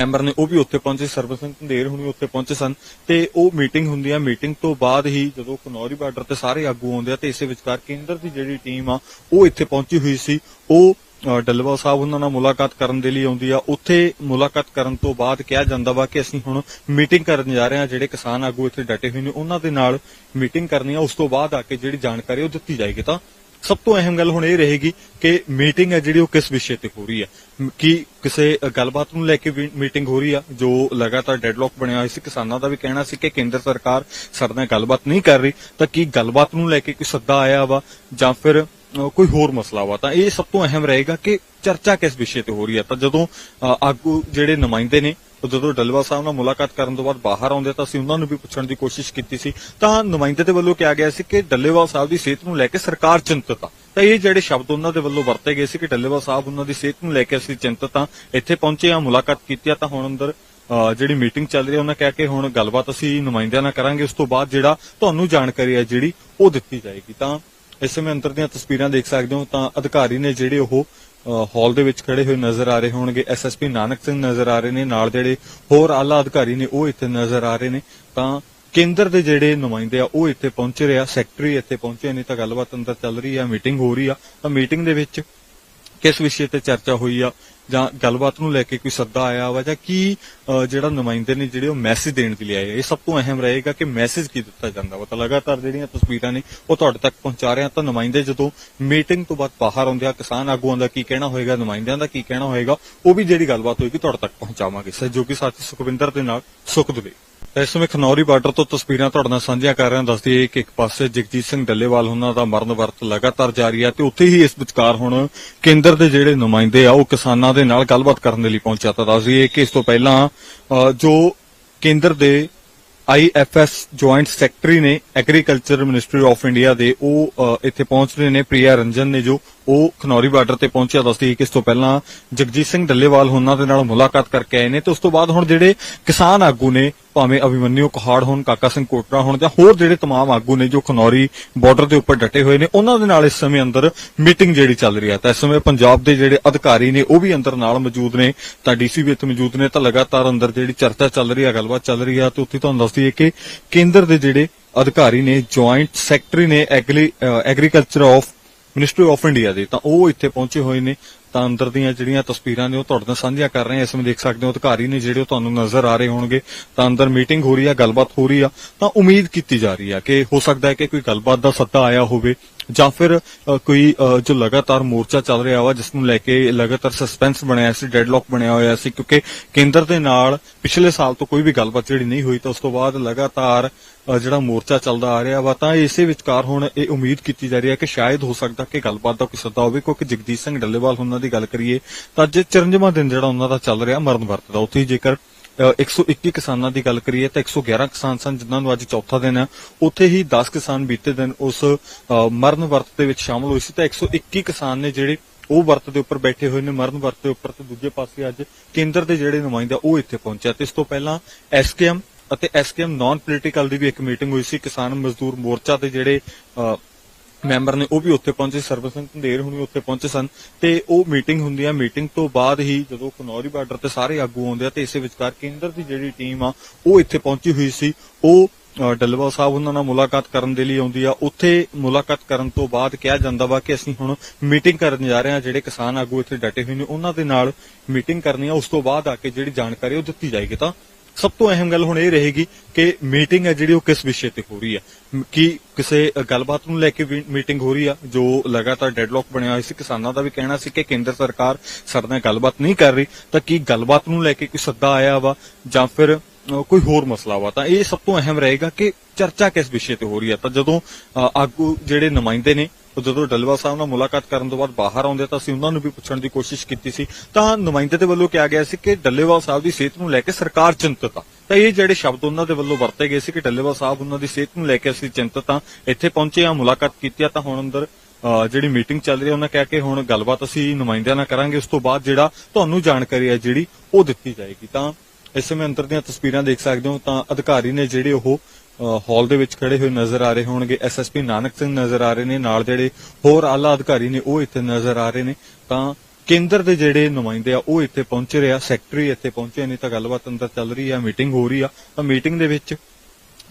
Member ਨੇ ਉਹ ਵੀ ਉੱਥੇ ਪਹੁੰਚੇ ਸਰਬਤ ਸਿੰਘ ਧੰਦੇਰ ਹੁਣੀ ਉੱਥੇ ਪਹੁੰਚੇ ਸਨ। ਤੇ ਉਹ ਮੀਟਿੰਗ ਹੁੰਦੀ ਆ ਮੀਟਿੰਗ ਤੋਂ ਬਾਅਦ ਹੀ ਜਦੋਂ ਖਨੌਰੀ ਬਾਰਡਰ ਤੇ ਸਾਰੇ ਆਗੂ ਆਉਂਦੇ ਆ ਤੇ ਇਸੇ ਵਿਚਕਾਰ ਕੇਂਦਰ ਦੀ ਜਿਹੜੀ ਟੀਮ ਆ ਉਹ ਇੱਥੇ ਪਹੁੰਚੀ ਹੋਈ ਸੀ। ਉਹ ਅ, ਸਾਹਿਬ ਉਹਨਾਂ ਨਾਲ ਮੁਲਾਕਾਤ ਕਰਨ ਦੇ ਲਈ ਆਉਂਦੀ ਆ। ਉੱਥੇ ਮੁਲਾਕਾਤ ਕਰਨ ਤੋਂ ਬਾਅਦ ਕਿਹਾ ਜਾਂਦਾ ਵਾ ਕਿ ਅਸੀਂ ਹੁਣ ਮੀਟਿੰਗ ਕਰਨ ਜਾ ਰਹੇ ਹਾਂ ਜਿਹੜੇ ਕਿਸਾਨ ਆਗੂ ਇੱਥੇ ਡਟੇ ਹੋਏ ਨੇ ਉਹਨਾਂ ਦੇ ਨਾਲ ਮੀਟਿੰਗ ਕਰਨੀ ਆ। ਉਸ ਤੋਂ ਬਾਅਦ ਆ ਕੇ ਜਿਹੜੀ ਜਾਣਕਾਰੀ ਉਹ ਦਿੱਤੀ ਜਾਏਗੀ ਤਾਂ ਸਭ ਤੋਂ ਅਹਿਮ ਗੱਲ ਹੁਣ ਇਹ ਰਹੇਗੀ ਕਿ ਮੀਟਿੰਗ ਹੈ ਜਿਹੜੀ ਉਹ ਕਿਸ ਵਿਸ਼ੇ ਤੇ ਹੋ ਰਹੀ ਹੈ। ਕੀ ਕਿਸੇ ਗੱਲਬਾਤ ਨੂੰ ਲੈ ਕੇ ਮੀਟਿੰਗ ਹੋ ਰਹੀ ਆ, ਜੋ ਲਗਾਤਾਰ ਡੈਡਲੌਕ ਬਣਿਆ ਹੋਇਆ ਸੀ, ਕਿਸਾਨਾਂ ਦਾ ਵੀ ਕਹਿਣਾ ਸੀ ਕਿ ਕੇਂਦਰ ਸਰਕਾਰ ਸਾਡੇ ਨਾਲ ਗੱਲਬਾਤ ਨਹੀਂ ਕਰ ਰਹੀ, ਤਾਂ ਕੀ ਗੱਲਬਾਤ ਨੂੰ ਲੈ ਕੇ ਕੋਈ ਸੱਦਾ ਆਇਆ ਵਾ, ਜਾਂ ਫਿਰ ਕੋਈ ਹੋਰ ਮਸਲਾ ਵਾ, ਤਾਂ ਇਹ ਸਭ ਤੋਂ ਅਹਿਮ ਰਹੇਗਾ ਕਿ ਚਰਚਾ ਕਿਸ ਵਿਸ਼ੇ ਤੇ ਹੋ ਰਹੀ ਹੈ। ਤਾਂ ਜਦੋਂ ਆਗੂ ਜਿਹੜੇ ਨੁਮਾਇੰਦੇ ਨੇ ਜਦੋਂ ਡੱਲੇਵਾਲ ਸਾਹਿਬ ਨਾਲ ਮੁਲਾਕਾਤ ਕਰਨ ਤੋਂ ਬਾਅਦ ਬਾਹਰ ਆਉਂਦੇ ਤਾਂ ਅਸੀਂ ਉਹਨਾਂ ਨੂੰ ਵੀ ਪੁੱਛਣ ਦੀ ਕੋਸ਼ਿਸ਼ ਕੀਤੀ ਸੀ। ਤਾਂ ਨੁਮਾਇੰਦੇ ਦੇ ਵੱਲੋਂ ਕਿਹਾ ਗਿਆ ਸੀ ਕਿ ਡੱਲੇਵਾਲ ਸਾਹਿਬ ਦੀ ਸਿਹਤ ਨੂੰ ਲੈ ਕੇ ਸਰਕਾਰ ਚਿੰਤਤ ਆ। ਤਾਂ ਇਹ ਜਿਹੜੇ ਸ਼ਬਦ ਉਹਨਾਂ ਦੇ ਵੱਲੋਂ ਵਰਤੇ ਗਏ ਸੀ ਕਿ ਡੱਲੇਵਾਲ ਸਾਹਿਬ ਉਹਨਾਂ ਦੀ ਸਿਹਤ ਨੂੰ ਲੈ ਕੇ ਅਸੀਂ ਚਿੰਤਤ ਆ, ਇੱਥੇ ਪਹੁੰਚੇ ਆ, ਮੁਲਾਕਾਤ ਕੀਤੀ ਆ, ਤਾਂ ਹੁਣ ਅੰਦਰ ਜਿਹੜੀ ਮੀਟਿੰਗ ਚੱਲ ਰਹੀ ਹੈ ਉਹਨਾਂ ਕਿਹਾ ਕਿ ਹੁਣ ਗੱਲਬਾਤ ਅਸੀਂ ਨੁਮਾਇੰਦਿਆਂ ਨਾਲ ਕਰਾਂਗੇ। ਉਸ ਤੋਂ ਬਾਅਦ ਜਿਹੜਾ ਤੁਹਾਨੂੰ ਜਾਣਕਾਰੀ ਹੈ ਜਿਹੜੀ ਉਹ ਦਿੱਤੀ ਜਾਏਗੀ। ਤਾਂ ਇਸ ਸਮੇਂ ਅੰਦਰ ਦੀਆਂ ਤਸਵੀਰਾਂ ਦੇਖ ਸਕਦੇ ਹੋ ਤਾਂ ਅਧਿਕਾਰੀ ਨੇ ਜਿਹੜੇ ਉਹ ਹਾਲ ਦੇ ਵਿੱਚ ਖੜੇ ਹੋਏ ਨਜ਼ਰ ਆ ਰਹੇ ਹੋਣਗੇ। ਐਸਐਸਪੀ ਨਾਨਕ ਸਿੰਘ ਨਜ਼ਰ ਆ ਰਹੇ ਨੇ। ਨਾਲ ਜਿਹੜੇ ਹੋਰ ਆਲਾ ਅਧਿਕਾਰੀ ਨੇ, ਉਹ ਇੱਥੇ ਨਜ਼ਰ ਆ ਰਹੇ ਨੇ। ਤਾਂ ਕੇਂਦਰ ਦੇ ਜਿਹੜੇ ਨੁਮਾਇੰਦੇ ਆ, ਉਹ ਇੱਥੇ ਪਹੁੰਚ ਰਹੇ ਆ। ਸੈਕਟਰੀ ਇੱਥੇ ਪਹੁੰਚੇ ਨੇ। ਤਾਂ ਗੱਲਬਾਤ ਅੰਦਰ ਚੱਲ ਰਹੀ ਆ ਮੀਟਿੰਗ ਹੋ ਰਹੀ ਆ। ਤਾਂ ਮੀਟਿੰਗ ਦੇ ਵਿੱਚ ਕਿਸ ਵਿਸ਼ੇ ਤੇ ਚਰਚਾ ਹੋਈ ਆ? ਜਾਂ ਗੱਲਬਾਤ ਨੂੰ ਲੈ ਕੇ ਕੋਈ ਸੱਦਾ ਆਇਆ ਵਾ? ਜਾਂ ਕੀ ਜਿਹੜਾ ਨੁਮਾਇੰਦੇ ਨੇ ਜਿਹੜੇ ਉਹ ਮੈਸੇਜ ਦੇਣ ਦੇ ਲਈ ਆਏ ਇਹ ਸਭ ਤੋਂ ਅਹਿਮ ਰਹੇਗਾ ਕਿ ਮੈਸੇਜ ਕੀ ਦਿੱਤਾ ਜਾਂਦਾ ਵਾ? ਤਾਂ ਲਗਾਤਾਰ ਜਿਹੜੀਆਂ ਤਸਵੀਰਾਂ ਨੇ, ਉਹ ਤੁਹਾਡੇ ਤੱਕ ਪਹੁੰਚਾ ਰਹੇ ਆ। ਤਾਂ ਨੁਮਾਇੰਦੇ ਜਦੋਂ ਮੀਟਿੰਗ ਤੋਂ ਬਾਅਦ ਬਾਹਰ ਆਉਂਦੇ ਆ, ਕਿਸਾਨ ਆਗੂਆਂ ਦਾ ਕੀ ਕਹਿਣਾ ਹੋਏਗਾ, ਨੁਮਾਇੰਦਿਆਂ ਦਾ ਕੀ ਕਹਿਣਾ ਹੋਏਗਾ, ਉਹ ਵੀ ਜਿਹੜੀ ਗੱਲਬਾਤ ਹੋਏਗੀ, ਤੁਹਾਡੇ ਤੱਕ ਪਹੁੰਚਾਵਾਂਗੇ। ਸਹਿਯੋਗੀ ਸਾਥੀ ਸੁਖਵਿੰਦਰ ਦੇ ਨਾਲ ਸੁਖ ਇਸ ਸਮੇਂ ਖਨੌਰੀ ਬਾਰਡਰ ਤੋਂ ਤਸਵੀਰਾਂ ਤੁਹਾਡੇ ਨਾਲ ਸਾਂਝੀਆਂ ਕਰ ਰਹੇ ਹਾਂ। ਦੱਸਦੀ ਹੈ ਕਿ ਇੱਕ ਪਾਸੇ ਜਗਜੀਤ ਸਿੰਘ ਡੱਲੇਵਾਲ ਉਹਨਾਂ ਦਾ ਮਰਨ ਵਰਤ ਲਗਾਤਾਰ ਜਾਰੀ ਹੈ ਤੇ ਉੱਥੇ ਹੀ ਇਸ ਵਿਚਕਾਰ ਹੁਣ ਕੇਂਦਰ ਦੇ ਜਿਹੜੇ ਨੁਮਾਇੰਦੇ ਆ, ਉਹ ਕਿਸਾਨਾਂ ਦੇ ਨਾਲ ਗੱਲਬਾਤ ਕਰਨ ਦੇ ਲਈ ਪਹੁੰਚਿਆ ਤਾਂ ਦੱਸਦੀ ਹੈ ਕਿ ਇਸ ਤੋਂ ਪਹਿਲਾਂ ਜੋ ਕੇਂਦਰ ਦੇ ਆਈਐਫਐਸ ਜੁਆਇੰਟ ਸੈਕਟਰੀ ਨੇ ਐਗਰੀਕਲਚਰ ਮਿਨਿਸਟਰੀ ਆਫ ਇੰਡੀਆ ਦੇ, ਉਹ ਇੱਥੇ ਪਹੁੰਚ ਰਹੇ ਨੇ। ਪ੍ਰਿਆ ਰੰਜਨ ਨੇ ਜੋ ਉਹ ਖਨੌਰੀ ਬਾਰਡਰ ਤੇ ਪਹੁੰਚਿਆ, ਦੱਸਦੀ ਕਿ ਇਸ ਤੋਂ ਪਹਿਲਾਂ ਜਗਜੀਤ ਸਿੰਘ ਡੱਲੇਵਾਲ ਉਹਨਾਂ ਦੇ ਨਾਲ ਮੁਲਾਕਾਤ ਕਰਕੇ ਆਏ ਨੇ ਤੇ ਉਸ ਤੋਂ ਬਾਅਦ ਹੁਣ ਜਿਹੜੇ ਕਿਸਾਨ ਆਗੂ ਨੇ, ਭਾਵੇਂ ਅਭਿਮਨਿਊ ਕਹਾੜ ਹੋਣ, ਕਾਕਾ ਸਿੰਘ ਕੋਟਰਾ ਹੋਣ ਜਾਂ ਹੋਰ ਜਿਹੜੇ ਤਮਾਮ ਆਗੂ ਨੇ ਜੋ ਖਨੌਰੀ ਬਾਰਡਰ ਦੇ ਉੱਪਰ ਡਟੇ ਹੋਏ ਨੇ, ਉਹਨਾਂ ਦੇ ਨਾਲ ਇਸ ਸਮੇਂ ਅੰਦਰ ਮੀਟਿੰਗ ਜਿਹੜੀ ਚੱਲ ਰਹੀ ਹੈ। ਤਾਂ ਇਸ ਸਮੇਂ ਪੰਜਾਬ ਦੇ ਜਿਹੜੇ ਅਧਿਕਾਰੀ ਨੇ, ਉਹ ਵੀ ਅੰਦਰ ਨਾਲ ਮੌਜੂਦ ਨੇ। ਤਾਂ ਡੀਸੀ ਵੀ ਇੱਥੇ ਮੌਜੂਦ ਨੇ, ਤਾਂ ਲਗਾਤਾਰ ਅੰਦਰ ਜਿਹੜੀ ਚਰਚਾ ਚੱਲ ਰਹੀ ਹੈ, ਗੱਲਬਾਤ ਚੱਲ ਰਹੀ ਹੈ, ਤੇ ਉੱਥੇ ਤੁਹਾਨੂੰ ਦੱਸਦੀ ਹੈ ਕਿ ਕੇਂਦਰ ਦੇ ਜਿਹੜੇ ਅਧਿਕਾਰੀ ਨੇ ਜੁਆਇੰਟ ਸੈਕਟਰੀ ਨੇ agriculture of ministry of India ਦੇ, ਤਾਂ ਉਹ ਇੱਥੇ ਪਹੁੰਚੇ ਹੋਏ ਨੇ। ਤਾਂ ਅੰਦਰ ਦੀਆਂ ਜਿਹੜੀਆਂ ਤਸਵੀਰਾਂ ਨੇ, ਉਹ ਤੁਹਾਡੇ ਨਾਲ ਸਾਂਝੀਆਂ ਕਰ ਰਹੇ ਹਾਂ। ਇਸ ਵਿੱਚ ਦੇਖ ਸਕਦੇ ਹੋ, ਅਧਿਕਾਰੀ ਨੇ ਜਿਹੜੇ ਉਹ ਤੁਹਾਨੂੰ ਨਜ਼ਰ ਆ ਰਹੇ ਹੋਣਗੇ। ਤਾਂ ਅੰਦਰ ਮੀਟਿੰਗ ਹੋ ਰਹੀ ਆ, ਗੱਲਬਾਤ ਹੋ ਰਹੀ ਆ। ਤਾਂ ਉਮੀਦ ਕੀਤੀ ਜਾ ਰਹੀ ਆ ਕਿ ਹੋ ਸਕਦਾ ਹੈ ਕਿ ਕੋਈ ਗੱਲਬਾਤ ਦਾ ਸੱਦਾ ਆਇਆ ਹੋਵੇ। ਜਾਂ ਫਿਰ ਕੋਈ ਜੋ ਲਗਾਤਾਰ ਮੋਰਚਾ ਚੱਲ ਰਿਹਾ ਵਾ ਜਿਸ ਨੂੰ ਲੈ ਕੇ ਲਗਾਤਾਰ ਸਸਪੈਂਸ ਬਣਿਆ ਸੀ ਡੈਡਲੌਕ ਬਣਿਆ ਹੋਇਆ ਸੀ, ਕਿਉਂਕਿ ਕੇਂਦਰ ਦੇ ਨਾਲ ਪਿਛਲੇ ਸਾਲ ਤੋਂ ਕੋਈ ਵੀ ਗੱਲਬਾਤ ਜਿਹੜੀ ਨਹੀਂ ਹੋਈ, ਤਾਂ ਉਸ ਤੋਂ ਬਾਅਦ ਲਗਾਤਾਰ ਜਿਹੜਾ ਮੋਰਚਾ ਚੱਲਦਾ ਆ ਰਿਹਾ ਵਾ, ਤਾਂ ਇਸੇ ਵਿਚਕਾਰ ਹੁਣ ਇਹ ਉਮੀਦ ਕੀਤੀ ਜਾ ਰਹੀ ਹੈ ਕਿ ਸ਼ਾਇਦ ਹੋ ਸਕਦਾ ਕਿ ਗੱਲਬਾਤ ਦਾ ਕੋਈ ਸੱਦਾ ਹੋਵੇ, ਕਿਉਂਕਿ ਜਗਦੀਸ਼ ਸਿੰਘ ਡੱਲੇਵਾਲ ਉਹਨਾਂ ਦੀ ਗੱਲ ਕਰੀਏ, ਤਾਂ ਅੱਜ 54ਵਾਂ ਦਿਨ ਜਿਹੜਾ ਉਹਨਾਂ ਦਾ ਚੱਲ ਰਿਹਾ, ਮਰਨ ਵਰਤ ਦਾ, ਉੱਥੇ ਜੇਕਰ 121 ਕਿਸਾਨਾਂ ਦੀ ਗੱਲ ਕਰੀਏ ਤਾਂ 111 ਕਿਸਾਨ ਸਨ ਜਿਨ੍ਹਾਂ ਨੂੰ ਅੱਜ ਚੌਥਾ ਦਿਨ ਹੈ। ਉੱਥੇ ਹੀ 10 ਕਿਸਾਨ ਬੀਤੇ ਦਿਨ ਉਸ ਮਰਨ ਵਰਤ ਦੇ ਵਿੱਚ ਸ਼ਾਮਲ ਹੋਏ ਸੀ ਤਾਂ 121 ਕਿਸਾਨ ਨੇ ਜਿਹੜੇ ਉਹ ਵਰਤ ਦੇ ਉੱਪਰ ਬੈਠੇ ਹੋਏ ਨੇ, ਮਰਨ ਵਰਤ ਦੇ ਉੱਪਰ ਤੇ ਦੂਜੇ ਪਾਸੇ ਅੱਜ ਕੇਂਦਰ ਦੇ ਜਿਹੜੇ ਨੁਮਾਇੰਦੇ ਉਹ ਇੱਥੇ ਪਹੁੰਚਿਆ। ਤੇ ਇਸ ਤੋਂ ਪਹਿਲਾਂ ਐਸਕੇਐਮ ਅਤੇ ਐਸਕੇਐਮ ਨਾਨ ਪੋਲੀਟੀਕਲ ਦੀ ਵੀ ਇੱਕ ਮੀਟਿੰਗ ਹੋਈ ਸੀ ਕਿਸਾਨ ਮਜ਼ਦੂਰ ਮੋਰਚਾ ਦੇ ਜਿਹੜੇ ਮੈਂਬਰ ਨੇ ਉਹ ਵੀ ਉੱਥੇ ਪਹੁੰਚੇ ਸਰਬਤ ਸਿੰਘ ਹੁਣੀ ਉੱਥੇ ਪਹੁੰਚੇ ਸਨ। ਤੇ ਉਹ ਮੀਟਿੰਗ ਹੁੰਦੀ ਆ ਮੀਟਿੰਗ ਤੋਂ ਬਾਅਦ ਹੀ ਜਦੋਂ ਖਨੌਰੀ ਬਾਰਡਰ ਤੇ ਸਾਰੇ ਆਗੂ ਆਉਂਦੇ ਆ ਤੇ ਇਸੇ ਵਿਚਕਾਰ ਕੇਂਦਰ ਦੀ ਜਿਹੜੀ ਟੀਮ ਆ ਉਹ ਇੱਥੇ ਪਹੁੰਚੀ ਹੋਈ ਸੀ। ਉਹ ਅ, ਸਾਹਿਬ ਉਹਨਾਂ ਨਾਲ ਮੁਲਾਕਾਤ ਕਰਨ ਦੇ ਲਈ ਆਉਂਦੀ ਆ। ਉੱਥੇ ਮੁਲਾਕਾਤ ਕਰਨ ਤੋਂ ਬਾਅਦ ਕਿਹਾ ਜਾਂਦਾ ਵਾ ਕਿ ਅਸੀਂ ਹੁਣ ਮੀਟਿੰਗ ਕਰਨ ਜਾ ਰਹੇ ਹਾਂ ਜਿਹੜੇ ਕਿਸਾਨ ਆਗੂ ਇੱਥੇ ਡਟੇ ਹੋਏ ਨੇ ਉਹਨਾਂ ਦੇ ਨਾਲ ਮੀਟਿੰਗ ਕਰਨੀ ਆ। ਉਸ ਤੋਂ ਬਾਅਦ ਆ ਕੇ ਜਿਹੜੀ ਜਾਣਕਾਰੀ ਉਹ ਦਿੱਤੀ ਜਾਏਗੀ ਤਾਂ ਸਭ ਤੋਂ ਅਹਿਮ ਗੱਲ ਹੁਣ ਇਹ ਰਹੇਗੀ ਕਿ ਮੀਟਿੰਗ ਹੈ ਜਿਹੜੀ ਉਹ ਕਿਸ ਵਿਸ਼ੇ ਤੇ ਹੋ ਰਹੀ ਹੈ? ਮ- ਕੀ ਕਿਸੇ ਗੱਲਬਾਤ ਨੂੰ ਲੈ ਕੇ ਮੀਟਿੰਗ ਹੋ ਰਹੀ ਆ, ਜੋ ਲਗਾਤਾਰ ਡੈਡਲੌਕ ਬਣਿਆ ਹੋਇਆ ਸੀ, ਕਿਸਾਨਾਂ ਦਾ ਵੀ ਕਹਿਣਾ ਸੀ ਕਿ ਕੇਂਦਰ ਸਰਕਾਰ ਸਾਡੇ ਨਾਲ ਗੱਲਬਾਤ ਨਹੀਂ ਕਰ ਰਹੀ, ਤਾਂ ਕੀ ਗੱਲਬਾਤ ਨੂੰ ਲੈ ਕੇ ਕੋਈ ਸੱਦਾ ਆਇਆ ਵਾ, ਜਾਂ ਫਿਰ ਕੋਈ ਹੋਰ ਮਸਲਾ ਵਾ? ਤਾਂ ਇਹ ਸਭ ਤੋਂ ਅਹਿਮ ਰਹੇਗਾ ਕਿ ਚਰਚਾ ਕਿਸ ਵਿਸ਼ੇ ਤੇ ਹੋ ਰਹੀ ਹੈ? ਤਾਂ ਜਦੋਂ ਆਗੂ ਜਿਹੜੇ ਨੁਮਾਇੰਦੇ ਨੇ ਉਹ ਜਦੋਂ ਡੱਲੇਵਾਲ ਸਾਹਿਬ ਨਾਲ ਮੁਲਾਕਾਤ ਕਰਨ ਤੋਂ ਬਾਅਦ ਬਾਹਰ ਆਉਂਦੇ ਤਾਂ ਅਸੀਂ ਉਹਨਾਂ ਨੂੰ ਵੀ ਪੁੱਛਣ ਦੀ ਕੋਸ਼ਿਸ਼ ਕੀਤੀ ਸੀ। ਤਾਂ ਨੁਮਾਇੰਦੇ ਦੇ ਵੱਲੋਂ ਕਿਹਾ ਗਿਆ ਸੀ ਕਿ ਡੱਲੇਵਾਲ ਸਾਹਿਬ ਦੀ ਸਿਹਤ ਨੂੰ ਲੈ ਕੇ ਸਰਕਾਰ ਚਿੰਤਤ ਆ। ਤਾਂ ਇਹ ਜਿਹੜੇ ਸ਼ਬਦ ਉਹਨਾਂ ਦੇ ਵੱਲੋਂ ਵਰਤੇ ਗਏ ਸੀ ਕਿ ਡੱਲੇਵਾਲ ਸਾਹਿਬ ਉਹਨਾਂ ਦੀ ਸਿਹਤ ਨੂੰ ਲੈ ਕੇ ਅਸੀਂ ਚਿੰਤਤ ਆ, ਇੱਥੇ ਪਹੁੰਚੇ ਆ, ਮੁਲਾਕਾਤ ਕੀਤੀ ਆ, ਤਾਂ ਹੁਣ ਅੰਦਰ ਜਿਹੜੀ ਮੀਟਿੰਗ ਚੱਲ ਰਹੀ ਹੈ ਉਹਨਾਂ ਕਹਿ ਕੇ ਹੁਣ ਗੱਲਬਾਤ ਅਸੀਂ ਨੁਮਾਇੰਦਿਆਂ ਨਾਲ ਕਰਾਂਗੇ। ਉਸ ਤੋਂ ਬਾਅਦ ਜਿਹੜਾ ਤੁਹਾਨੂੰ ਜਾਣਕਾਰੀ ਹੈ ਜਿਹੜੀ ਉਹ ਦਿੱਤੀ ਜਾਏਗੀ। ਤਾਂ ਇਸ ਸਮੇਂ ਅੰਦਰ ਦੀਆਂ ਤਸਵੀਰਾਂ ਦੇਖ ਸਕਦੇ ਹੋ ਤਾਂ ਅਧਿਕਾਰੀ ਨੇ ਜਿਹੜੇ ਉਹ ਹਾਲ ਦੇ ਵਿੱਚ ਖੜੇ ਹੋਏ ਨਜ਼ਰ ਆ ਰਹੇ ਹੋਣਗੇ। ਐਸਐਸਪੀ ਨਾਨਕ ਸਿੰਘ ਨਜ਼ਰ ਆ ਰਹੇ ਨੇ। ਨਾਲ ਜਿਹੜੇ ਹੋਰ ਆਲਾ ਅਧਿਕਾਰੀ ਨੇ, ਉਹ ਇੱਥੇ ਨਜ਼ਰ ਆ ਰਹੇ ਨੇ। ਤਾਂ ਕੇਂਦਰ ਦੇ ਜਿਹੜੇ ਨੁਮਾਇੰਦੇ ਆ, ਉਹ ਇੱਥੇ ਪਹੁੰਚ ਰਹੇ ਆ। ਸੈਕਟਰੀ ਇੱਥੇ ਪਹੁੰਚੇ ਨੇ। ਤਾਂ ਗੱਲਬਾਤ ਅੰਦਰ ਚੱਲ ਰਹੀ ਆ ਮੀਟਿੰਗ ਹੋ ਰਹੀ ਆ। ਤਾਂ ਮੀਟਿੰਗ ਦੇ ਵਿੱਚ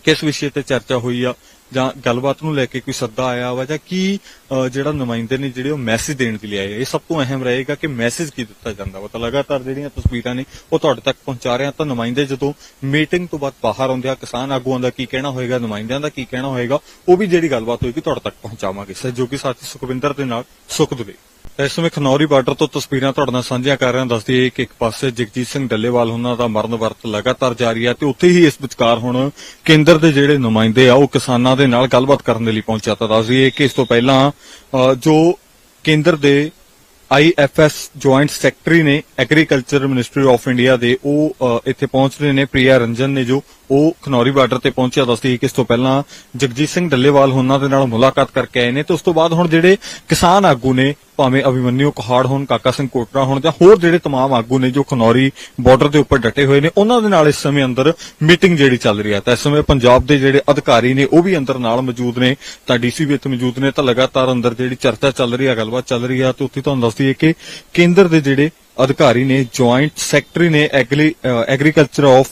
ਕਿਸ ਵਿਸ਼ੇ ਤੇ ਚਰਚਾ ਹੋਈ ਆ? ਜਾਂ ਗੱਲਬਾਤ ਨੂੰ ਲੈ ਕੇ ਕੋਈ ਸੱਦਾ ਆਇਆ ਵਾ ਜਾਂ ਕੀ ਅ, ਜਿਹੜਾ ਨੁਮਾਇੰਦੇ ਨੇ ਜਿਹੜੇ ਉਹ ਮੈਸੇਜ ਦੇਣ ਦੇ ਲਈ ਆਏ ਇਹ ਸਭ ਤੋਂ ਅਹਿਮ ਰਹੇਗਾ ਕਿ ਮੈਸੇਜ ਕੀ ਦਿੱਤਾ ਜਾਂਦਾ ਵਾ। ਤਾਂ ਲਗਾਤਾਰ ਜਿਹੜੀਆਂ ਤਸਵੀਰਾਂ ਨੇ ਉਹ ਤੁਹਾਡੇ ਤੱਕ ਪਹੁੰਚਾ ਰਹੇ ਆ। ਤਾਂ ਨੁਮਾਇੰਦੇ ਜਦੋਂ ਮੀਟਿੰਗ ਤੋਂ ਬਾਅਦ ਬਾਹਰ ਆਉਂਦੇ ਆ ਕਿਸਾਨ ਆਗੂਆਂ ਦਾ ਕੀ ਕਹਿਣਾ ਹੋਏਗਾ ਨੁਮਾਇੰਦਿਆਂ ਦਾ ਕੀ ਕਹਿਣਾ ਹੋਏਗਾ ਉਹ ਵੀ ਜਿਹੜੀ ਗੱਲਬਾਤ ਹੋਏਗੀ ਤੁਹਾਡੇ ਤੱਕ ਪਹੁੰਚਾਵਾਂਗੇ। ਸਹਿਯੋਗੀ ਸਾਥੀ ਸੁਖਵਿੰਦਰ ਦੇ ਨਾਲ ਸੁਖਦੁਲੇ ਇਸ ਸਮੇਂ ਖਨੌਰੀ ਬਾਰਡਰ ਤੋਂ ਤਸਵੀਰਾਂ ਤੁਹਾਡੇ ਨਾਲ ਸਾਂਝੀਆਂ ਕਰ ਰਹੇ ਹਾਂ। ਦੱਸਦੀ ਹੈ ਕਿ ਇੱਕ ਪਾਸੇ ਜਗਜੀਤ ਸਿੰਘ ਡੱਲੇਵਾਲ ਉਹਨਾਂ ਦਾ ਮਰਨ ਵਰਤ ਲਗਾਤਾਰ ਜਾਰੀ ਹੈ ਤੇ ਉੱਥੇ ਹੀ ਇਸ ਵਿਚਕਾਰ ਹੁਣ ਕੇਂਦਰ ਦੇ ਜਿਹੜੇ ਨੁਮਾਇੰਦੇ ਆ, ਉਹ ਕਿਸਾਨਾਂ ਦੇ ਨਾਲ ਗੱਲਬਾਤ ਕਰਨ ਦੇ ਲਈ ਪਹੁੰਚਿਆ ਤਾਂ ਦੱਸਦੀ ਹੈ ਕਿ ਇਸ ਤੋਂ ਪਹਿਲਾਂ ਜੋ ਕੇਂਦਰ ਦੇ ਆਈਐਫਐਸ ਜੁਆਇੰਟ ਸੈਕਟਰੀ ਨੇ ਐਗਰੀਕਲਚਰ ਮਿਨਿਸਟਰੀ ਆਫ ਇੰਡੀਆ ਦੇ, ਉਹ ਇੱਥੇ ਪਹੁੰਚ ਰਹੇ ਨੇ, ਪ੍ਰਿਆ ਰੰਜਨ ਨੇ ਜੋ ਉਹ ਖਨੌਰੀ ਬਾਰਡਰ ਤੇ ਪਹੁੰਚਿਆ, ਦੱਸਦੀ ਹੈ ਕਿ ਇਸ ਤੋਂ ਪਹਿਲਾਂ ਜਗਜੀਤ ਸਿੰਘ ਡੱਲੇਵਾਲ ਉਹਨਾਂ ਦੇ ਨਾਲ ਮੁਲਾਕਾਤ ਕਰਕੇ ਆਏ ਨੇ ਤੇ ਉਸ ਤੋਂ ਬਾਅਦ ਹੁਣ ਜਿਹੜੇ ਕਿਸਾਨ ਆਗੂ ਨੇ, ਭਾਵੇਂ ਅਭਿਮਨਿਊ ਕਹਾੜ ਹੋਣ, ਕਾਕਾ ਸਿੰਘ ਕੋਟਰਾ ਹੋਣ ਜਾਂ ਹੋਰ ਜਿਹੜੇ ਤਮਾਮ ਆਗੂ ਨੇ ਜੋ ਖਨੌਰੀ ਬਾਰਡਰ ਦੇ ਉੱਪਰ ਡਟੇ ਹੋਏ ਨੇ, ਉਹਨਾਂ ਦੇ ਨਾਲ ਇਸ ਸਮੇਂ ਅੰਦਰ ਮੀਟਿੰਗ ਜਿਹੜੀ ਚੱਲ ਰਹੀ ਹੈ। ਤਾਂ ਇਸ ਸਮੇਂ ਪੰਜਾਬ ਦੇ ਜਿਹੜੇ ਅਧਿਕਾਰੀ ਨੇ, ਉਹ ਵੀ ਅੰਦਰ ਨਾਲ ਮੌਜੂਦ ਨੇ। ਤਾਂ ਡੀਸੀ ਵੀ ਇੱਥੇ ਮੌਜੂਦ ਨੇ, ਤਾਂ ਲਗਾਤਾਰ ਅੰਦਰ ਜਿਹੜੀ ਚਰਚਾ ਚੱਲ ਰਹੀ ਹੈ, ਗੱਲਬਾਤ ਚੱਲ ਰਹੀ ਹੈ, ਤੇ ਉੱਥੇ ਤੁਹਾਨੂੰ ਦੱਸਦੀ ਹੈ ਕਿ ਕੇਂਦਰ ਦੇ ਜਿਹੜੇ ਅਧਿਕਾਰੀ ਨੇ ਜੁਆਇੰਟ ਸੈਕਟਰੀ ਨੇ agriculture of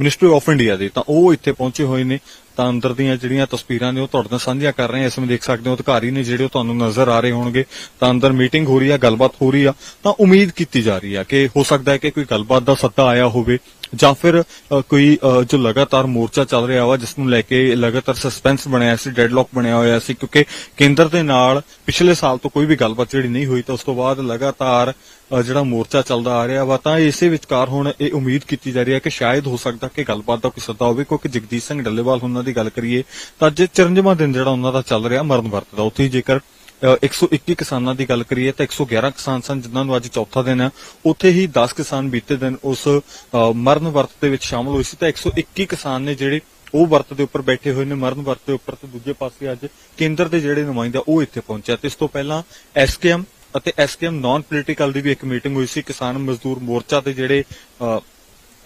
ministry of India ਦੇ, ਤਾਂ ਉਹ ਇੱਥੇ ਪਹੁੰਚੇ ਹੋਏ ਨੇ। ਤਾਂ ਅੰਦਰ ਦੀਆਂ ਜਿਹੜੀਆਂ ਤਸਵੀਰਾਂ ਨੇ, ਉਹ ਤੁਹਾਡੇ ਨਾਲ ਸਾਂਝੀਆਂ ਕਰ ਰਹੇ ਹਾਂ। ਇਸ ਵਿੱਚ ਦੇਖ ਸਕਦੇ ਹੋ, ਅਧਿਕਾਰੀ ਨੇ ਜਿਹੜੇ ਉਹ ਤੁਹਾਨੂੰ ਨਜ਼ਰ ਆ ਰਹੇ ਹੋਣਗੇ। ਤਾਂ ਅੰਦਰ ਮੀਟਿੰਗ ਹੋ ਰਹੀ ਆ, ਗੱਲਬਾਤ ਹੋ ਰਹੀ ਆ। ਤਾਂ ਉਮੀਦ ਕੀਤੀ ਜਾ ਰਹੀ ਆ ਕਿ ਹੋ ਸਕਦਾ ਹੈ ਕਿ ਕੋਈ ਗੱਲਬਾਤ ਦਾ ਸੱਦਾ ਆਇਆ ਹੋਵੇ। ਜਾਂ ਫਿਰ ਕੋਈ ਜੋ ਲਗਾਤਾਰ ਮੋਰਚਾ ਚੱਲ ਰਿਹਾ ਵਾ ਜਿਸ ਨੂੰ ਲੈ ਕੇ ਲਗਾਤਾਰ ਸਸਪੈਂਸ ਬਣਿਆ ਸੀ ਡੈਡਲੌਕ ਬਣਿਆ ਹੋਇਆ ਸੀ, ਕਿਉਂਕਿ ਕੇਂਦਰ ਦੇ ਨਾਲ ਪਿਛਲੇ ਸਾਲ ਤੋਂ ਕੋਈ ਵੀ ਗੱਲਬਾਤ ਜਿਹੜੀ ਨਹੀਂ ਹੋਈ, ਤਾਂ ਉਸ ਤੋਂ ਬਾਅਦ ਲਗਾਤਾਰ ਜਿਹੜਾ ਮੋਰਚਾ ਚੱਲਦਾ ਆ ਰਿਹਾ ਵਾ, ਤਾਂ ਇਸੇ ਵਿਚਕਾਰ ਹੁਣ ਇਹ ਉਮੀਦ ਕੀਤੀ ਜਾ ਰਹੀ ਹੈ ਕਿ ਸ਼ਾਇਦ ਹੋ ਸਕਦਾ ਕਿ ਗੱਲਬਾਤ ਦਾ ਕੋਈ ਸੱਦਾ ਹੋਵੇ, ਕਿਉਂਕਿ ਜਗਦੀਸ਼ ਸਿੰਘ ਡੱਲੇਵਾਲ ਉਹਨਾਂ ਦੀ ਗੱਲ ਕਰੀਏ, ਤਾਂ ਅੱਜ 54ਵਾਂ ਦਿਨ ਜਿਹੜਾ ਉਹਨਾਂ ਦਾ ਚੱਲ ਰਿਹਾ, ਮਰਨ ਵਰਤ ਦਾ। ਉੱਥੇ ਜੇਕਰ 121 ਕਿਸਾਨਾਂ ਦੀ ਗੱਲ ਕਰੀਏ ਤਾਂ 111 ਕਿਸਾਨ ਸਨ ਜਿਨ੍ਹਾਂ ਨੂੰ ਅੱਜ ਚੌਥਾ ਦਿਨ ਹੈ। ਉੱਥੇ ਹੀ 10 ਕਿਸਾਨ ਬੀਤੇ ਦਿਨ ਉਸ ਮਰਨ ਵਰਤ ਦੇ ਵਿੱਚ ਸ਼ਾਮਲ ਹੋਏ ਸੀ। ਤਾਂ 121 ਕਿਸਾਨ ਨੇ ਜਿਹੜੇ ਉਹ ਵਰਤ ਦੇ ਉੱਪਰ ਬੈਠੇ ਹੋਏ ਨੇ, ਮਰਨ ਵਰਤ ਦੇ ਉੱਪਰ ਤੇ ਦੂਜੇ ਪਾਸੇ ਅੱਜ ਕੇਂਦਰ ਦੇ ਜਿਹੜੇ ਨੁਮਾਇੰਦੇ ਉਹ ਇੱਥੇ ਪਹੁੰਚਿਆ। ਤੇ ਇਸ ਤੋਂ ਪਹਿਲਾਂ ਐਸਕੇਐਮ ਅਤੇ ਐਸਕੇਐਮ ਨਾਨ ਪੋਲੀਟੀਕਲ ਦੀ ਵੀ ਇੱਕ ਮੀਟਿੰਗ ਹੋਈ ਸੀ। ਕਿਸਾਨ ਮਜ਼ਦੂਰ ਮੋਰਚਾ ਦੇ ਜਿਹੜੇ